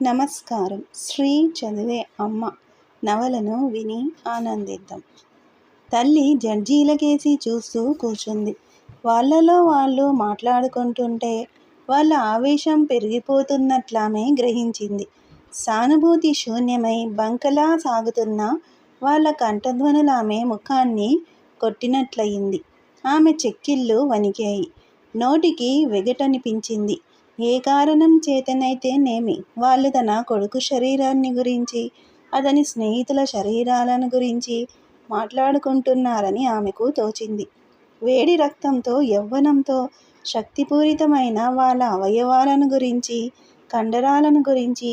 నమస్కారం. శ్రీ చదివే అమ్మ నవలను విని ఆనందిద్దాం. తల్లి జడ్జీలకేసి చూస్తూ కూర్చుంది. వాళ్ళలో వాళ్ళు మాట్లాడుకుంటుంటే వాళ్ళ ఆవేశం పెరిగిపోతున్నట్లామే గ్రహించింది. సానుభూతి శూన్యమై బంకలా సాగుతున్న వాళ్ళ కంఠధ్వనులామె ముఖాన్ని కొట్టినట్లయింది. ఆమె చెక్కిళ్ళు వణికాయి. నోటికి వెగటనిపించింది. ఏ కారణం చేతనైతేనేమి వాళ్ళు తన కొడుకు శరీరాన్ని గురించి? అతని స్నేహితుల శరీరాలను గురించి మాట్లాడుకుంటున్నారని ఆమెకు తోచింది. వేడి రక్తంతో యవ్వనంతో శక్తిపూరితమైన వాళ్ళ అవయవాలను గురించి కండరాలను గురించి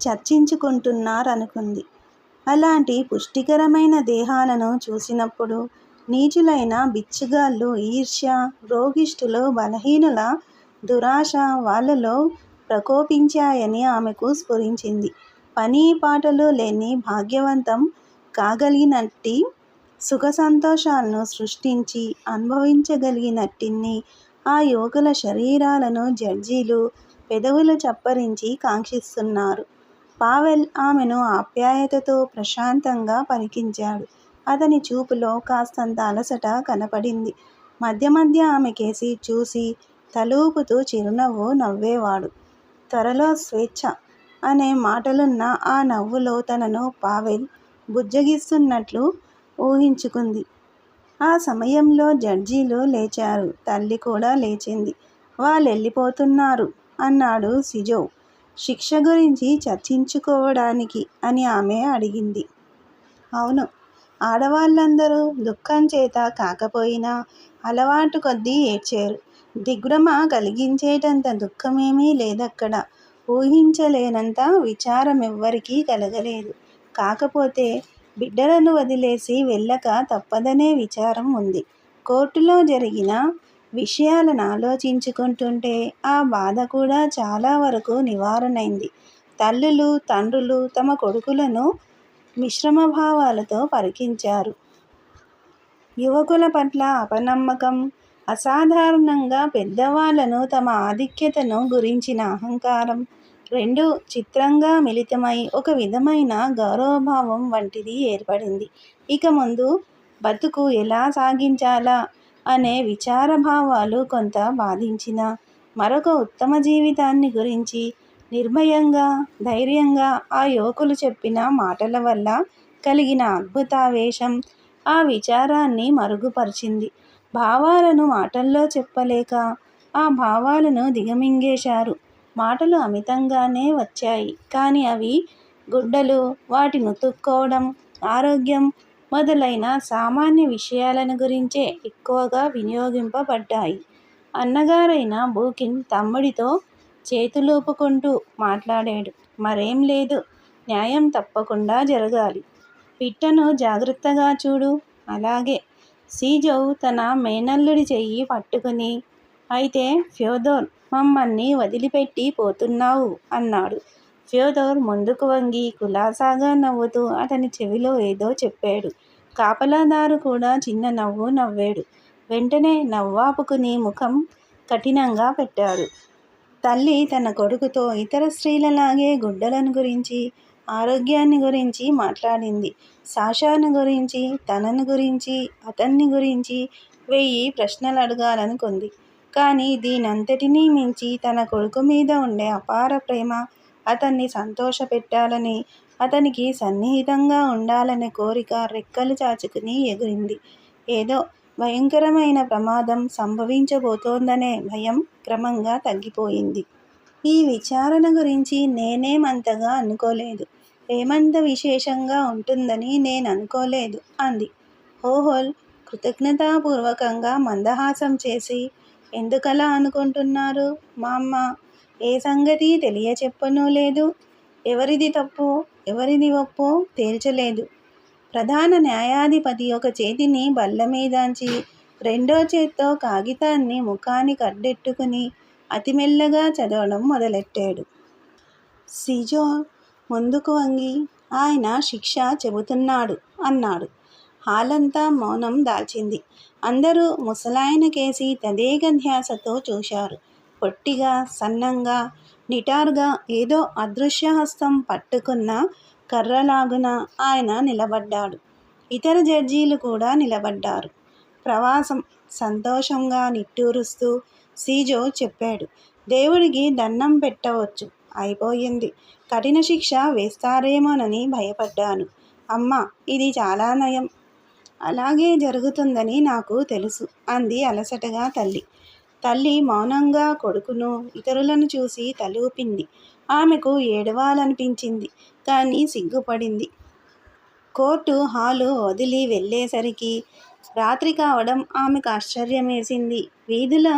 చర్చించుకుంటున్నారనుకుంది. అలాంటి పుష్టికరమైన దేహాలను చూసినప్పుడు నీచులైన బిచ్చుగాళ్ళు ఈర్ష్య రోగిష్ఠులు బలహీనుల దురాశ వాళ్ళలో ప్రకోపించాయని ఆమెకు స్ఫురించింది. పని పాటలు లేని భాగ్యవంతం కాగలిగినట్టి సుఖ సంతోషాలను సృష్టించి అనుభవించగలిగినట్టిన్ని ఆ యువకుల శరీరాలను జడ్జీలు పెదవులు చప్పరించి కాంక్షిస్తున్నారు. పావెల్ ఆమెను ఆప్యాయతతో ప్రశాంతంగా పలికించాడు. అతని చూపులో కాస్తంత అలసట కనపడింది. మధ్య మధ్య ఆమెకేసి చూసి తలూపుతూ చిరునవ్వు నవ్వేవాడు. త్వరలో స్వేచ్ఛ అనే మాటలున్న ఆ నవ్వులో తనను పావెల్ బుజ్జగిస్తున్నట్లు ఊహించుకుంది. ఆ సమయంలో జడ్జీలు లేచారు. తల్లి కూడా లేచింది. వాళ్ళెళ్ళిపోతున్నారు అన్నాడు సిజో. శిక్ష గురించి చర్చించుకోవడానికి అని ఆమె అడిగింది. అవును. ఆడవాళ్ళందరూ దుఃఖం చేత కాకపోయినా అలవాటు కొద్దీ ఏడ్చారు. దిగ్భ్రమ కలిగించేటంత దుఃఖమేమీ లేదక్కడ. ఊహించలేనంత విచారం ఎవ్వరికీ కలగలేదు. కాకపోతే బిడ్డలను వదిలేసి వెళ్ళక తప్పదనే విచారం ఉంది. కోర్టులో జరిగిన విషయాలను ఆలోచించుకుంటుంటే ఆ బాధ కూడా చాలా వరకు నివారణైంది. తల్లులు తండ్రులు తమ కొడుకులను మిశ్రమ భావాలతో పరికించారు. యువకుల పట్ల అపనమ్మకం అసాధారణంగా పెద్దవాళ్ళను తమ ఆధిక్యతను గురించిన అహంకారం. రెండు చిత్రంగా మిళితమై ఒక విధమైన గౌరవభావం వంటిది ఏర్పడింది. ఇక ముందు బతుకు ఎలా సాగించాలా అనే విచారభావాలు కొంత బాధించిన మరొక ఉత్తమ జీవితాన్ని గురించి నిర్భయంగా ధైర్యంగా ఆ యువకులు చెప్పిన మాటల వల్ల కలిగిన అద్భుతావేశం ఆ విచారాన్ని మరుగుపరిచింది. భావాలను మాటల్లో చెప్పలేక ఆ భావాలను దిగమింగేశారు. మాటలు అమితంగానే వచ్చాయి. కానీ అవి గుడ్డలు వాటి నుతుక్కోవడం ఆరోగ్యం మొదలైన సామాన్య విషయాలను గురించే ఎక్కువగా వినియోగింపబడ్డాయి. అన్నగారైన బూకిన్ తమ్ముడితో చేతులూపుకుంటూ మాట్లాడాడు. మరేం లేదు. న్యాయం తప్పకుండా జరగాలి. పిట్టను జాగ్రత్తగా చూడు. అలాగే సీజౌ తన మేనల్లుడి చెయ్యి పట్టుకుని అయితే ఫ్యోదోర్ మమ్మల్ని వదిలిపెట్టి పోతున్నావు అన్నాడు. ఫ్యోదోర్ ముందుకు వంగి కులాసాగా నవ్వుతూ అతని చెవిలో ఏదో చెప్పాడు. కాపలాదారు కూడా చిన్న నవ్వు నవ్వాడు. వెంటనే నవ్వాపుకుని ముఖం కఠినంగా పెట్టాడు. తల్లి తన కొడుకుతో ఇతర స్త్రీలలాగే గుడ్డలను గురించి ఆరోగ్యాన్ని గురించి మాట్లాడింది. సాషాను గురించి తనను గురించి అతన్ని గురించి వెయ్యి ప్రశ్నలు అడగాలనుకుంది. కానీ దీనంతటినీ మించి తన కొడుకు మీద ఉండే అపార ప్రేమ అతన్ని సంతోషపెట్టాలని అతనికి సన్నిహితంగా ఉండాలనే కోరిక రెక్కలు చాచుకుని ఎగిరింది. ఏదో భయంకరమైన ప్రమాదం సంభవించబోతోందనే భయం క్రమంగా తగ్గిపోయింది. ఈ విచారణ గురించి నేనేమంతగా అనుకోలేదు. ఏమంత విశేషంగా ఉంటుందని నేను అనుకోలేదు అంది. హోహోల్ కృతజ్ఞతాపూర్వకంగా మందహాసం చేసి ఎందుకలా అనుకుంటున్నారు? మా అమ్మ ఏ సంగతి తెలియచెప్పనూ లేదు. ఎవరిది తప్పు ఎవరిది ఒప్పు తేల్చలేదు. ప్రధాన న్యాయాధిపతి ఒక చేతిని బల్ల మీదంచి రెండో చేత్తో కాగితాన్ని ముఖానికి అడ్డెట్టుకుని అతిమెల్లగా చదవడం మొదలెట్టాడు. సిజో ముందుకు వంగి ఆయన శిక్ష చెబుతున్నాడు అన్నాడు. హాలంతా మౌనం దాల్చింది. అందరూ ముసలాయన కేసి తదేక ధ్యాసతో చూశారు. పొట్టిగా సన్నంగా నిటారుగా ఏదో అదృశ్య హస్తం పట్టుకున్న కర్రలాగున ఆయన నిలబడ్డాడు. ఇతర జడ్జీలు కూడా నిలబడ్డారు. ప్రవాసం సంతోషంగా నిట్టూరుస్తూ సీజో చెప్పాడు. దేవుడికి దండం పెట్టవచ్చు. అయిపోయింది. కఠిన శిక్ష వేస్తారేమోనని భయపడ్డాను. అమ్మ ఇది చాలా నయం. అలాగే జరుగుతుందని నాకు తెలుసు అంది అలసటగా తల్లి. తల్లి మౌనంగా కొడుకును ఇతరులను చూసి తలూపింది. ఆమెకు ఏడవాలనిపించింది కానీ సిగ్గుపడింది. కోర్టు హాలు వదిలి వెళ్ళేసరికి రాత్రి కావడం ఆమెకు ఆశ్చర్యమేసింది. వీధుల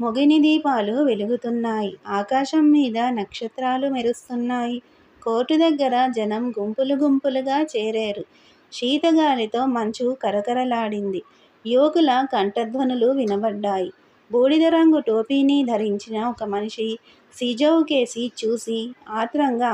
మొగిని దీపాలు వెలుగుతున్నాయి. ఆకాశం మీద నక్షత్రాలు మెరుస్తున్నాయి. కోర్టు దగ్గర జనం గుంపులు గుంపులుగా చేరారు. శీతగాలితో మంచు కరకరలాడింది. యువకుల కంఠధ్వనులు వినబడ్డాయి. బూడిద రంగు టోపీని ధరించిన ఒక మనిషి సిజౌ కేసి చూసి ఆత్రంగా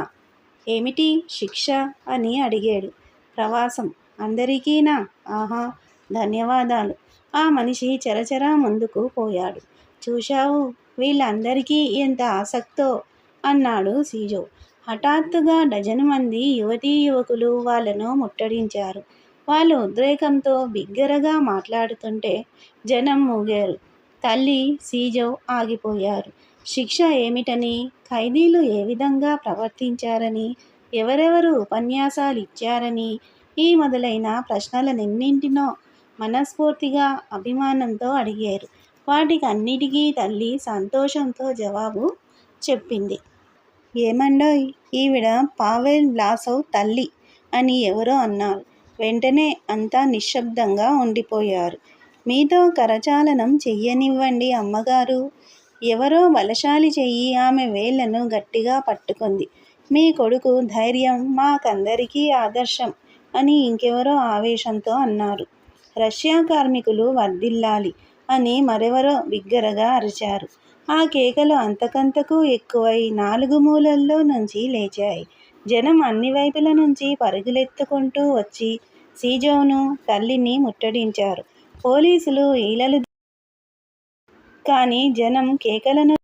ఏమిటి శిక్ష? అని అడిగాడు. ప్రవాసం. అందరికీనా ఆహా ధన్యవాదాలు. ఆ మనిషి చరచరా ముందుకు పోయాడు. చూశావు? వీళ్ళందరికీ ఎంత ఆసక్తో? అన్నాడు సీజో. హఠాత్తుగా డజను మంది యువతీ యువకులు వాళ్ళను ముట్టడించారు. వాళ్ళు ఉద్రేకంతో బిగ్గరగా మాట్లాడుతుంటే జనం మూగారు. తల్లి సీజో ఆగిపోయారు. శిక్ష ఏమిటని ఖైదీలు ఏ విధంగా ప్రవర్తించారని ఎవరెవరు ఉపన్యాసాలు ఇచ్చారని ఈ మొదలైన ప్రశ్నలనెన్నింటినో మనస్ఫూర్తిగా అభిమానంతో అడిగారు. వాటికి అన్నిటికీ తల్లి సంతోషంతో జవాబు చెప్పింది. ఏమండో ఈవిడ పావెల్ బ్లాసవ్ తల్లి అని ఎవరో అన్నారు. వెంటనే అంతా నిశ్శబ్దంగా ఉండిపోయారు. మీతో కరచాలనం చెయ్యనివ్వండి అమ్మగారు. ఎవరో బలశాలి చెయ్యి ఆమె వేళ్ళను గట్టిగా పట్టుకుంది. మీ కొడుకు ధైర్యం మాకందరికీ ఆదర్శం అని ఇంకెవరో ఆవేశంతో అన్నారు. రష్యా కార్మికులు వర్ధిల్లాలి. అని మరెవరో బిగ్గరగా అరిచారు. ఆ కేకలు అంతకంతకు ఎక్కువై నాలుగు మూలల్లో నుంచి లేచాయి. జనం అన్ని వైపుల నుంచి పరుగులెత్తుకుంటూ వచ్చి సీజోను తల్లిని ముట్టడించారు. పోలీసులు ఈలలు కానీ జనం కేకలను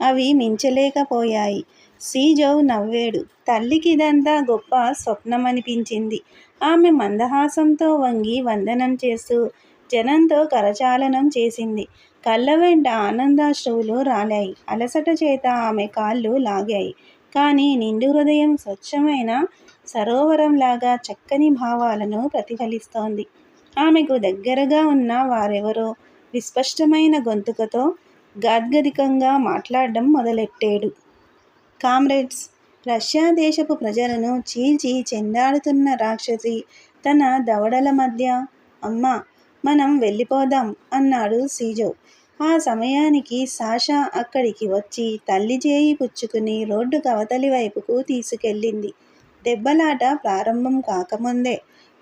అవి మించలేకపోయాయి. సీజవ్ నవ్వాడు. తల్లికి ఇదంతా గొప్ప స్వప్నమనిపించింది. ఆమె మందహాసంతో వంగి వందనం చేస్తూ జనంతో కరచాలనం చేసింది. కళ్ళ వెంట ఆనందాశ్రువులు రాలాయి. అలసట చేత ఆమె కాళ్ళు లాగాయి. కానీ నిండు హృదయం స్వచ్ఛమైన సరోవరంలాగా చక్కని భావాలను ప్రతిఫలిస్తోంది. ఆమెకు దగ్గరగా ఉన్న వారెవరో విస్పష్టమైన గొంతుకతో గాద్గదికంగా మాట్లాడడం మొదలెట్టాడు. కామ్రేడ్స్ రష్యా దేశపు ప్రజలను చీల్చి చెందాడుతున్న రాక్షసి తన దవడల మధ్య అమ్మా మనం వెళ్ళిపోదాం అన్నాడు సీజో. ఆ సమయానికి సాషా అక్కడికి వచ్చి తల్లి చేయి పుచ్చుకుని రోడ్డు కవతలి వైపుకు తీసుకెళ్ళింది. దెబ్బలాట ప్రారంభం కాకముందే.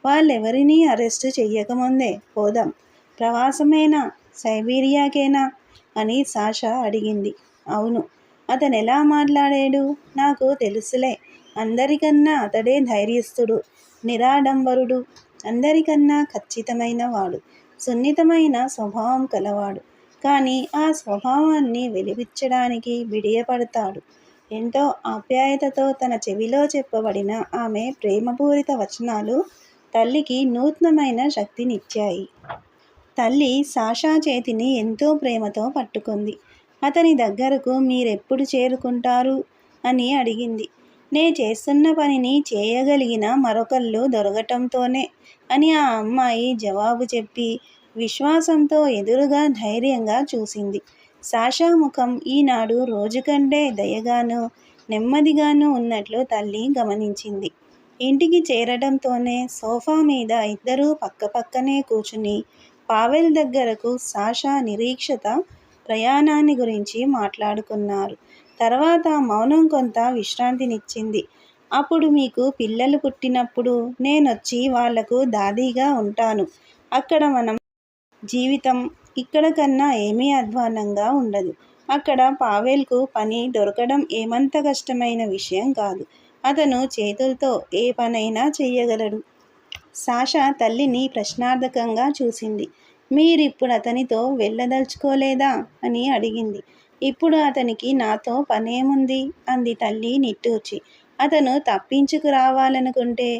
వాళ్ళెవరినీ అరెస్టు చెయ్యకముందే పోదాం. ప్రవాసమేనా? సైబీరియాకేనా? అని సాషా అడిగింది. అవును. అతను ఎలా మాట్లాడాడు? నాకు తెలుసులే. అందరికన్నా అతడే ధైర్యస్తుడు నిరాడంబరుడు. అందరికన్నా ఖచ్చితమైన వాడు సున్నితమైన స్వభావం కలవాడు. కానీ ఆ స్వభావాన్ని వెలిపించడానికి బిడియపడతాడు ఎంతో ఆప్యాయతతో తన చెవిలో చెప్పబడిన ఆమె ప్రేమపూరిత వచనాలు తల్లికి నూతనమైన శక్తినిచ్చాయి. తల్లి సాషా చేతిని ఎంతో ప్రేమతో పట్టుకుంది. అతని దగ్గరకు మీరెప్పుడు చేరుకుంటారు అని అడిగింది. నే చేస్తున్న పనిని చేయగలిగిన మరొకళ్ళు దొరకటంతోనే అని ఆ అమ్మాయి జవాబు చెప్పి విశ్వాసంతో ఎదురుగా ధైర్యంగా చూసింది. సాషా ముఖం ఈనాడు రోజుకంటే దయగాను నెమ్మదిగాను ఉన్నట్లు తల్లి గమనించింది. ఇంటికి చేరడంతోనే సోఫా మీద ఇద్దరూ పక్కపక్కనే కూర్చుని పావెల్ దగ్గరకు సాషా నిరీక్షత ప్రయాణాన్ని గురించి మాట్లాడుకున్నారు. తర్వాత మౌనం కొంత విశ్రాంతినిచ్చింది. అప్పుడు మీకు పిల్లలు పుట్టినప్పుడు నేనొచ్చి వాళ్ళకు దాదీగా ఉంటాను. అక్కడ మనం జీవితం ఇక్కడ కన్నా ఏమీ అధ్వానంగా ఉండదు. అక్కడ పావేల్కు పని దొరకడం ఏమంత కష్టమైన విషయం కాదు. అతను చేతులతో ఏ పనైనా చేయగలడు సాష తల్లిని ప్రశ్నార్థకంగా చూసింది. మీరిప్పుడు అతనితో వెళ్ళదలుచుకోలేదా? అని అడిగింది. ఇప్పుడు అతనికి నాతో పనేముంది? అంది తల్లి నిట్టూర్చి. అతను తప్పించుకు రావాలనుకుంటే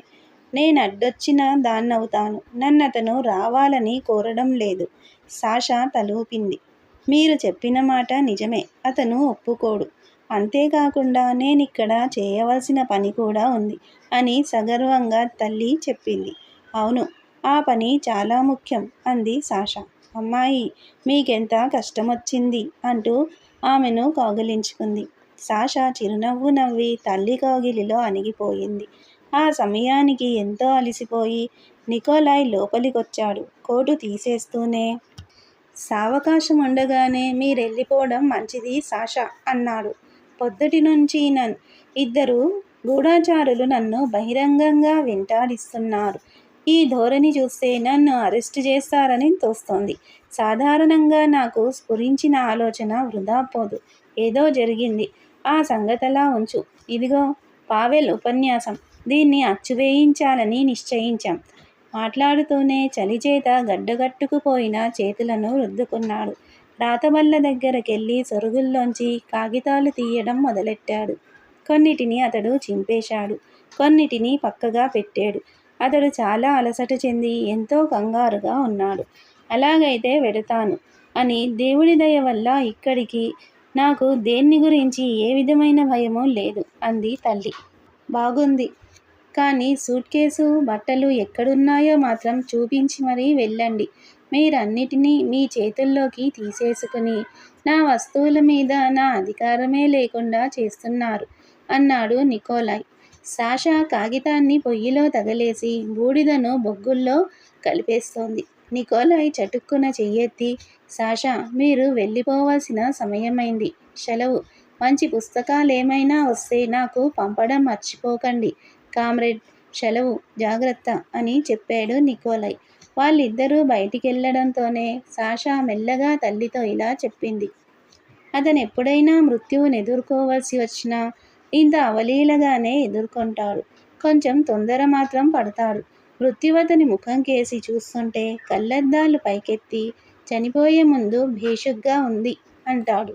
నేను అడ్డొచ్చిన దాన్నవుతాను. నన్ను అతను రావాలని కోరడం లేదు. సాషా తలూపింది. మీరు చెప్పిన మాట నిజమే. అతను ఒప్పుకోడు. అంతేకాకుండా నేను ఇక్కడ చేయవలసిన పని కూడా ఉంది అని సగర్వంగా తల్లి చెప్పింది. అవును ఆ పని చాలా ముఖ్యం అంది సాషా. అమ్మాయి మీకెంత కష్టమొచ్చింది అంటూ ఆమెను కౌగిలించుకుంది. సాషా చిరునవ్వు నవ్వి తల్లి కోగిలిలో అణిగిపోయింది. ఆ సమయానికి ఎంతో అలసిపోయి నికోలాయ్ లోపలికొచ్చాడు. కోటు తీసేస్తూనే సావకాశం ఉండగానే మీరెళ్ళిపోవడం మంచిది సాషా అన్నాడు. పొద్దుటి నుంచి నన్ ఇద్దరు గూఢాచారులు నన్ను బహిరంగంగా వెంటాడిస్తున్నారు. ఈ ధోరణి చూస్తే నన్ను అరెస్ట్ చేస్తారని తోస్తోంది. సాధారణంగా నాకు స్ఫురించిన ఆలోచన వృధా పోదు. ఏదో జరిగింది. ఆ సంగతలా ఉంచు. ఇదిగో పావెల్ ఉపన్యాసం. దీన్ని అచ్చువేయించాలని నిశ్చయించాం. మాట్లాడుతూనే చలిచేత గడ్డగట్టుకుపోయిన చేతులను రుద్దుకున్నాడు. రాతబల్ల దగ్గరకెళ్ళి సొరుగుల్లోంచి కాగితాలు తీయడం మొదలెట్టాడు. కొన్నిటిని అతడు చింపేశాడు. కొన్నిటిని పక్కగా పెట్టాడు. అతడు చాలా అలసట చెంది ఎంతో కంగారుగా ఉన్నాడు. అలాగైతే వెడతాను అని దేవుడి దయ వల్ల ఇక్కడికి నాకు దేన్ని గురించి ఏ విధమైన భయము లేదు అంది తల్లి. బాగుంది. కానీ సూట్ కేసు బట్టలు ఎక్కడున్నాయో మాత్రం చూపించి మరీ వెళ్ళండి. మీరన్నిటినీ మీ చేతుల్లోకి తీసేసుకుని నా వస్తువుల మీద నా అధికారమే లేకుండా చేస్తున్నారు అన్నాడు నికోలాయ్ సాషా కాగితాన్ని పొయ్యిలో తగలేసి బూడిదను బొగ్గుల్లో కలిపేస్తోంది. నికోలాయ్ చటుక్కున చెయ్యెత్తి సాషా మీరు వెళ్ళిపోవాల్సిన సమయమైంది. సెలవు. మంచి పుస్తకాలేమైనా వస్తే నాకు పంపడం మర్చిపోకండి. కామ్రేడ్ సెలవు. జాగ్రత్త అని చెప్పాడు నికోలై వాళ్ళిద్దరూ బయటికెళ్ళడంతోనే సాషా మెల్లగా తల్లితో ఇలా చెప్పింది. అతను ఎప్పుడైనా మృత్యువుని ఎదుర్కోవలసి వచ్చినా ఇంత అవలీలగానే ఎదుర్కొంటాడు. కొంచెం తొందర మాత్రం పడతాడు. మృత్యువతని ముఖం కేసి చూస్తుంటే కళ్ళద్దాలు పైకెత్తి చనిపోయే ముందు భేషుగ్గా ఉంది అంటాడు.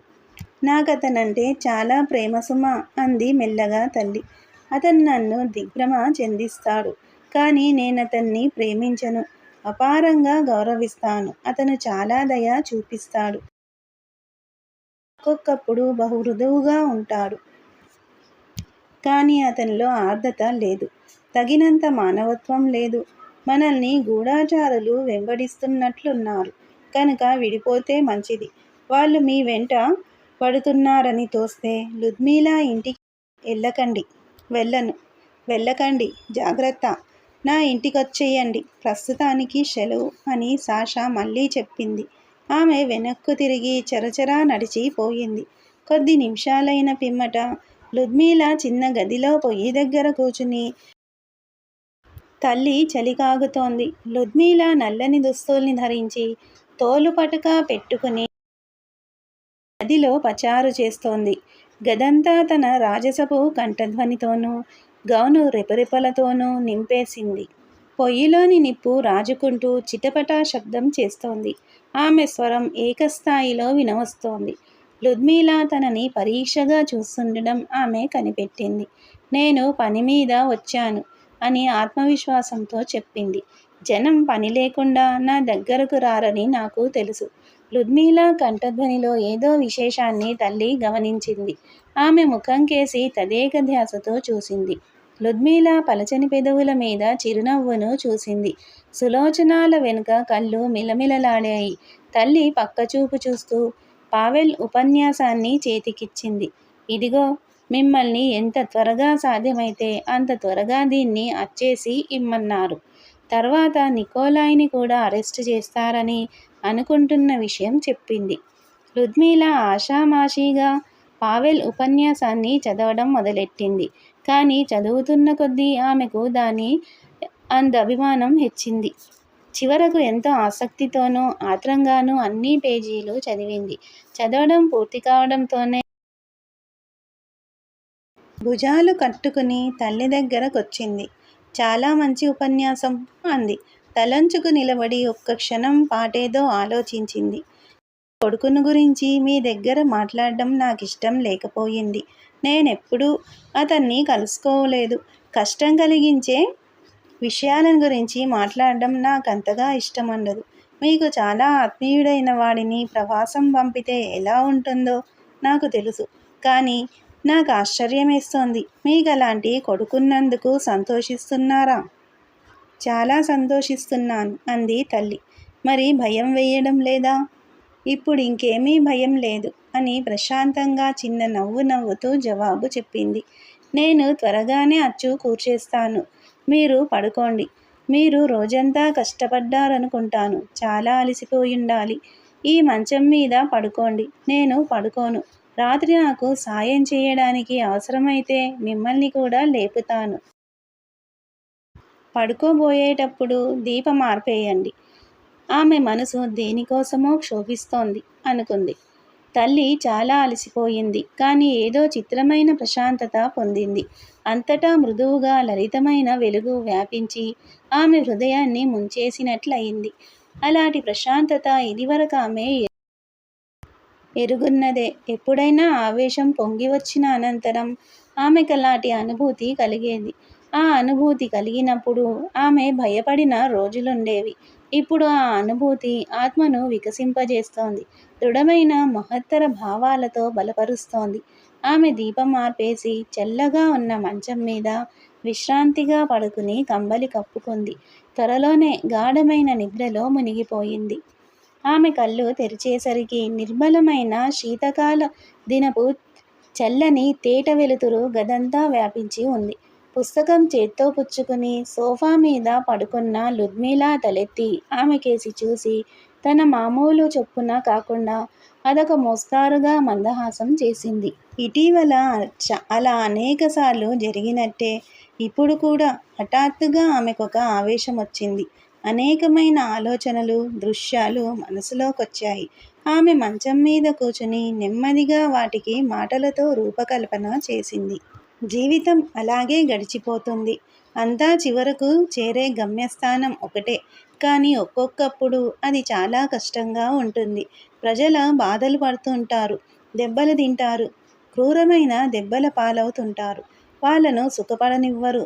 నాకతనంటే చాలా ప్రేమసుమ అంది మెల్లగా తల్లి. అతను నన్ను దిగ్భ్రమ చెందిస్తాడు కానీ నేనతన్ని ప్రేమించను. అపారంగా గౌరవిస్తాను అతను చాలా దయ చూపిస్తాడు. ఒక్కొక్కప్పుడు బహు మృదువుగా ఉంటాడు కానీ అతనిలో ఆర్ద్రత లేదు. తగినంత మానవత్వం లేదు. మనల్ని గూఢాచారులు వెంబడిస్తున్నట్లున్నారు. కనుక విడిపోతే మంచిది. వాళ్ళు మీ వెంట పడుతున్నారని తోస్తే లుద్మీలా ఇంటికి వెళ్ళకండి. వెళ్ళను. వెళ్ళకండి. జాగ్రత్త. నా ఇంటికొచ్చేయండి. ప్రస్తుతానికి సెలవు అని సాషా మళ్ళీ చెప్పింది. ఆమె వెనక్కు తిరిగి చరచరా నడిచి పోయింది. కొద్ది నిమిషాలైన పిమ్మట లుద్మీల చిన్న గదిలో పొయ్యి దగ్గర కూర్చుని తల్లి చలికాగుతోంది లుద్మీల నల్లని దుస్తుల్ని ధరించి తోలు పటక పెట్టుకుని గదిలో పచారు చేస్తోంది. గదంతా తన రాజసపు కంఠధ్వనితోనూ గౌను రెపరెపలతోనూ నింపేసింది. పొయ్యిలోని నిప్పు రాజుకుంటూ చిటపటా శబ్దం చేస్తోంది. ఆమె స్వరం ఏకస్థాయిలో వినవస్తోంది. లుద్మీల తనని పరీక్షగా చూస్తుండడం ఆమె కనిపెట్టింది. నేను పని మీద వచ్చాను. అని ఆత్మవిశ్వాసంతో చెప్పింది. జనం పని లేకుండా నా దగ్గరకు రారని నాకు తెలుసు. లుద్మిలా కంఠధ్వనిలో ఏదో విశేషాన్ని తల్లి గమనించింది. ఆమె ముఖం కేసి తదేక ధ్యాసతో చూసింది. లుద్మిల పలచని పెదవుల మీద చిరునవ్వును చూసింది. సులోచనాల వెనుక కళ్ళు మిలమిలలాడాయి. తల్లి పక్కచూపు చూస్తూ పావెల్ ఉపన్యాసాన్ని చేతికిచ్చింది. ఇదిగో మిమ్మల్ని ఎంత త్వరగా సాధ్యమైతే అంత త్వరగా దీన్ని అచ్చేసి ఇమ్మన్నారు. తర్వాత నికోలాయిని కూడా అరెస్ట్ చేస్తారని అనుకుంటున్న విషయం చెప్పింది. రుద్మిల ఆషామాషీగా పావెల్ ఉపన్యాసాన్ని చదవడం మొదలెట్టింది. కానీ చదువుతున్న కొద్దీ ఆమెకు దాని అంత అభిమానం హెచ్చింది. చివరకు ఎంతో ఆసక్తితోనూ ఆత్రంగానూ అన్ని పేజీలు చదివింది. చదవడం పూర్తి కావడంతోనే భుజాలు కట్టుకుని తల్లి దగ్గరకొచ్చింది. చాలా మంచి ఉపన్యాసం అంది. తలంచుకు నిలబడి ఒక్క క్షణం పాటేదో ఆలోచించింది. కొడుకును గురించి మీ దగ్గర మాట్లాడడం నాకు ఇష్టం లేకపోయింది. నేనెప్పుడూ అతన్ని కలుసుకోలేదు. కష్టం కలిగించే విషయాలను గురించి మాట్లాడడం నాకు అంతగా ఇష్టం ఉండదు మీకు చాలా ఆత్మీయుడైన వాడిని ప్రవాసం పంపితే ఎలా ఉంటుందో నాకు తెలుసు. కానీ నాకు ఆశ్చర్యమేస్తోంది. మీకు అలాంటి కొడుకున్నందుకు సంతోషిస్తున్నారా? చాలా సంతోషిస్తున్నాను అంది తల్లి. మరి భయం వేయడం లేదా? ఇప్పుడు ఇంకేమీ భయం లేదు అని ప్రశాంతంగా చిన్న నవ్వు నవ్వుతూ జవాబు చెప్పింది. నేను త్వరగానే అచ్చు కూర్చేస్తాను. మీరు పడుకోండి. మీరు రోజంతా కష్టపడ్డారనుకుంటాను. చాలా అలసిపోయి ఉండాలి ఈ మంచం మీద పడుకోండి. నేను పడుకోను. రాత్రి నాకు సాయం చేయడానికి అవసరమైతే మిమ్మల్ని కూడా లేపుతాను. పడుకోబోయేటప్పుడు దీపం ఆర్పేయండి. ఆమె మనసు దేనికోసమో క్షోభిస్తోంది అనుకుంది. తల్లి చాలా అలసిపోయింది కానీ ఏదో చిత్రమైన ప్రశాంతత పొందింది. అంతటా మృదువుగా లలితమైన వెలుగు వ్యాపించి ఆమె హృదయాన్ని ముంచేసినట్లయింది. అలాంటి ప్రశాంతత ఇదివరకు ఆమె ఎరుగున్నదే. ఎప్పుడైనా ఆవేశం పొంగి వచ్చిన అనంతరం ఆమెకు అలాంటి అనుభూతి కలిగేది. ఆ అనుభూతి కలిగినప్పుడు ఆమె భయపడిన రోజులుండేవి. ఇప్పుడు ఆ అనుభూతి ఆత్మను వికసింపజేస్తోంది. దృఢమైన మహత్తర భావాలతో బలపరుస్తోంది. ఆమె దీపం ఆర్పేసి చల్లగా ఉన్న మంచం మీద విశ్రాంతిగా పడుకుని కంబలి కప్పుకుంది. త్వరలోనే గాఢమైన నిద్రలో మునిగిపోయింది. ఆమె కళ్ళు తెరిచేసరికి నిర్మలమైన శీతకాల దినపు చల్లని తేట వెలుతురు గదంతా వ్యాపించి ఉంది. పుస్తకం చేత్తో పుచ్చుకుని సోఫా మీద పడుకున్న లుద్మిలా తలెత్తి ఆమెకేసి చూసి తన మామూలు చొప్పున కాకుండా అదొక మోస్తారుగా మందహాసం చేసింది. ఇటీవల అలా అనేకసార్లు జరిగినట్టే ఇప్పుడు కూడా హఠాత్తుగా ఆమెకొక ఆవేశం వచ్చింది అనేకమైన ఆలోచనలు దృశ్యాలు మనసులోకొచ్చాయి. ఆమె మంచం మీద కూర్చుని నెమ్మదిగా వాటికి మాటలతో రూపకల్పన చేసింది. జీవితం అలాగే గడిచిపోతుంది. అంతా చివరకు చేరే గమ్యస్థానం ఒకటే. కానీ ఒక్కొక్కప్పుడు అది చాలా కష్టంగా ఉంటుంది. ప్రజల బాధలు పడుతుంటారు. దెబ్బలు తింటారు. క్రూరమైన దెబ్బల పాలవుతుంటారు. వాళ్ళను సుఖపడనివ్వరు.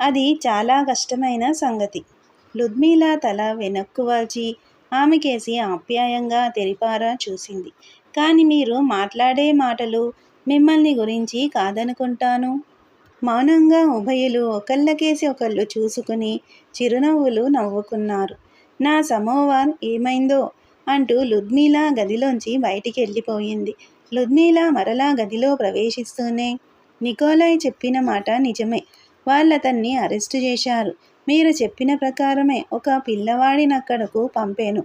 అది చాలా కష్టమైన సంగతి. లుద్మిలా తల వెనక్కు వాల్చి ఆమెకేసి ఆప్యాయంగా తెరిపారా చూసింది. కానీ మీరు మాట్లాడే మాటలు మిమ్మల్ని గురించి కాదనుకుంటాను. మౌనంగా ఉభయులు ఒకళ్ళకేసి ఒకళ్ళు చూసుకుని చిరునవ్వులు నవ్వుకున్నారు. నా సమోవార్ ఏమైందో? అంటూ లుద్మిలా గదిలోంచి బయటికి వెళ్ళిపోయింది. లుద్మిలా మరలా గదిలో ప్రవేశిస్తూనే నికోలాయ్ చెప్పిన మాట నిజమే. వాళ్ళతన్ని అరెస్టు చేశారు. మీరు చెప్పిన ప్రకారమే ఒక పిల్లవాడిని అక్కడకు పంపాను.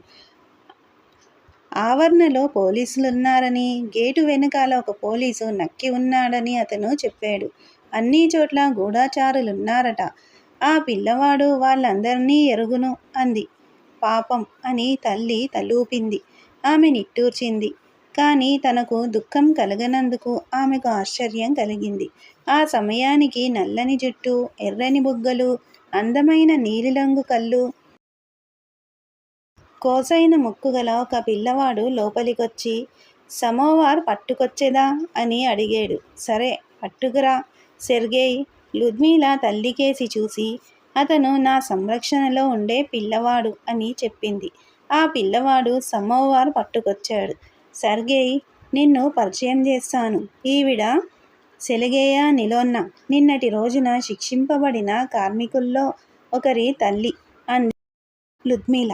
ఆవరణలో పోలీసులున్నారని గేటు వెనకాల ఒక పోలీసు నక్కి ఉన్నాడని అతను చెప్పాడు. అన్ని చోట్ల గూఢాచారులున్నారట. ఆ పిల్లవాడు వాళ్ళందరినీ ఎరుగును అంది. పాపం అని తల్లి తలూపింది. ఆమె నిట్టూర్చింది. కానీ తనకు దుఃఖం కలగనందుకు ఆమెకు ఆశ్చర్యం కలిగింది. ఆ సమయానికి నల్లని జుట్టు ఎర్రని బుగ్గలు అందమైన నీలిరంగు కళ్ళు. కోసైన ముక్కుగల ఒక పిల్లవాడు లోపలికొచ్చి సమోవార్ పట్టుకొచ్చేదా? అని అడిగాడు. సరే పట్టుకురా. సెర్గేయ్ లుద్మిలా తల్లికేసి చూసి అతను నా సంరక్షణలో ఉండే పిల్లవాడు అని చెప్పింది. ఆ పిల్లవాడు సమోవార్ పట్టుకొచ్చాడు. సర్గేయ్ నిన్ను పరిచయం చేస్తాను. ఈవిడ సెలగేయ నిలోన్న. నిన్నటి రోజున శిక్షింపబడిన కార్మికుల్లో ఒకరి తల్లి అంది లుద్మిల.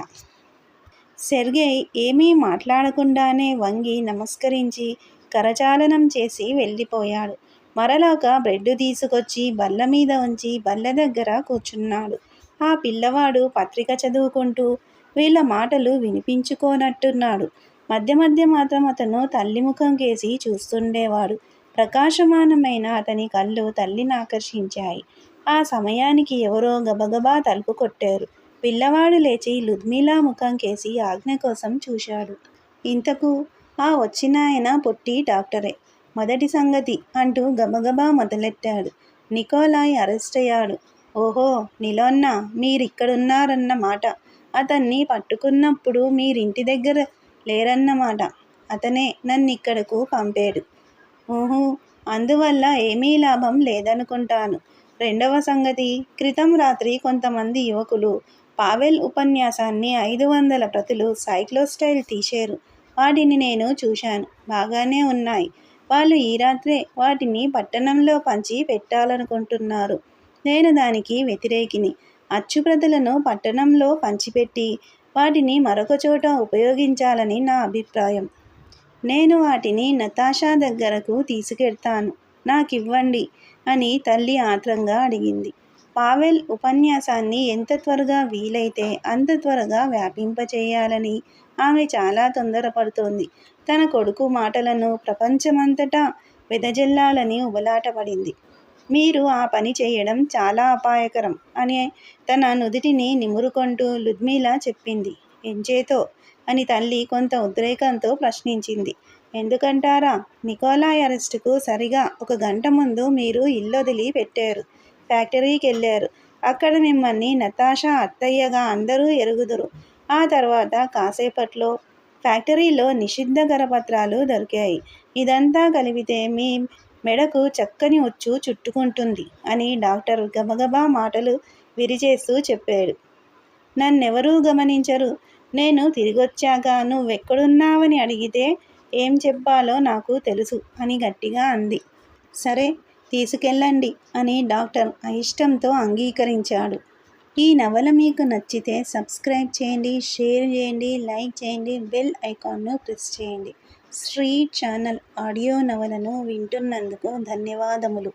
సెర్గేయ్ ఏమీ మాట్లాడకుండానే వంగి నమస్కరించి కరచాలనం చేసి వెళ్ళిపోయాడు. మరలాక బ్రెడ్ తీసుకొచ్చి బల్ల మీద ఉంచి బల్ల దగ్గర కూర్చున్నాడు. ఆ పిల్లవాడు పత్రిక చదువుకుంటూ వీళ్ళ మాటలు వినిపించుకోనట్టున్నాడు. మధ్య మధ్య మాత్రం అతను తల్లి ముఖం కేసి చూస్తుండేవాడు. ప్రకాశమానమైన అతని కళ్ళు తల్లిని ఆకర్షించాయి. ఆ సమయానికి ఎవరో గబగబా తలుపు కొట్టారు. పిల్లవాడు లేచి లుద్మిలా ముఖం కేసి ఆజ్ఞ కోసం చూశాడు. ఇంతకు ఆ వచ్చిన ఆయన పొట్టి డాక్టరే. మొదటి సంగతి అంటూ గబగబా మొదలెట్టాడు. నికోలాయ్ అరెస్ట్ అయ్యాడు. ఓహో నిలోన్న మీరిక్కడున్నారన్నమాట అతన్ని పట్టుకున్నప్పుడు మీరింటి దగ్గర లేరన్నమాట అతనే నన్ను ఇక్కడకు పంపాడు. ఊహు అందువల్ల ఏమీ లాభం లేదనుకుంటాను. రెండవ సంగతి క్రితం రాత్రి కొంతమంది యువకులు పావెల్ ఉపన్యాసాన్ని ఐదు వందల ప్రతులు సైక్లోస్టైల్ తీశారు. వాటిని నేను చూశాను. బాగానే ఉన్నాయి. వాళ్ళు ఈ రాత్రే వాటిని పట్టణంలో పంచి పెట్టాలనుకుంటున్నారు. నేను దానికి వ్యతిరేకిని. అచ్చుప్రతులను పట్టణంలో పంచిపెట్టి వాటిని మరొక చోట ఉపయోగించాలని నా అభిప్రాయం. నేను వాటిని నతాషా దగ్గరకు తీసుకెళ్తాను. నాకివ్వండి అని తల్లి ఆత్రంగా అడిగింది. పావెల్ ఉపన్యాసాన్ని ఎంత త్వరగా వీలైతే అంత త్వరగా వ్యాపింపచేయాలని ఆమె చాలా తొందరపడుతోంది. తన కొడుకు మాటలను ప్రపంచమంతటా వెదజల్లాలని ఉబలాటపడింది. మీరు ఆ పని చేయడం చాలా అపాయకరం అని తన నుదిటిని నిమురుకుంటూ లుద్మిలా చెప్పింది. ఎంచేతో అని తల్లి కొంత ఉద్రేకంతో ప్రశ్నించింది. ఎందుకంటారా? నికోలాయ్ అరెస్టుకు సరిగా ఒక గంట ముందు మీరు ఇల్లొదిలి పెట్టారు ఫ్యాక్టరీకి వెళ్ళారు. అక్కడ మిమ్మల్ని నతాషా అత్తయ్యగా అందరూ ఎరుగుదురు. ఆ తర్వాత కాసేపట్లో ఫ్యాక్టరీలో నిషిద్ధ కరపత్రాలు దొరికాయి. ఇదంతా కలిపితే మీ మెడకు చక్కని ఉచ్చు చుట్టుకుంటుంది అని డాక్టర్ గబగబా మాటలు విరిచేస్తూ చెప్పాడు. నన్నెవరూ గమనించరు. నేను తిరిగొచ్చాక నువ్వెక్కడున్నావని అడిగితే ఏం చెప్పాలో నాకు తెలుసు అని గట్టిగా అంది. సరే తీసుకెళ్ళండి అని డాక్టర్ అయిష్టంతో అంగీకరించాడు. ఈ నవల మీకు నచ్చితే సబ్స్క్రైబ్ చేయండి షేర్ చేయండి లైక్ చేయండి బెల్ ఐకాన్ను ప్రెస్ చేయండి. శ్రీ ఛానల్ ఆడియో నవలను వింటున్నందుకు ధన్యవాదములు.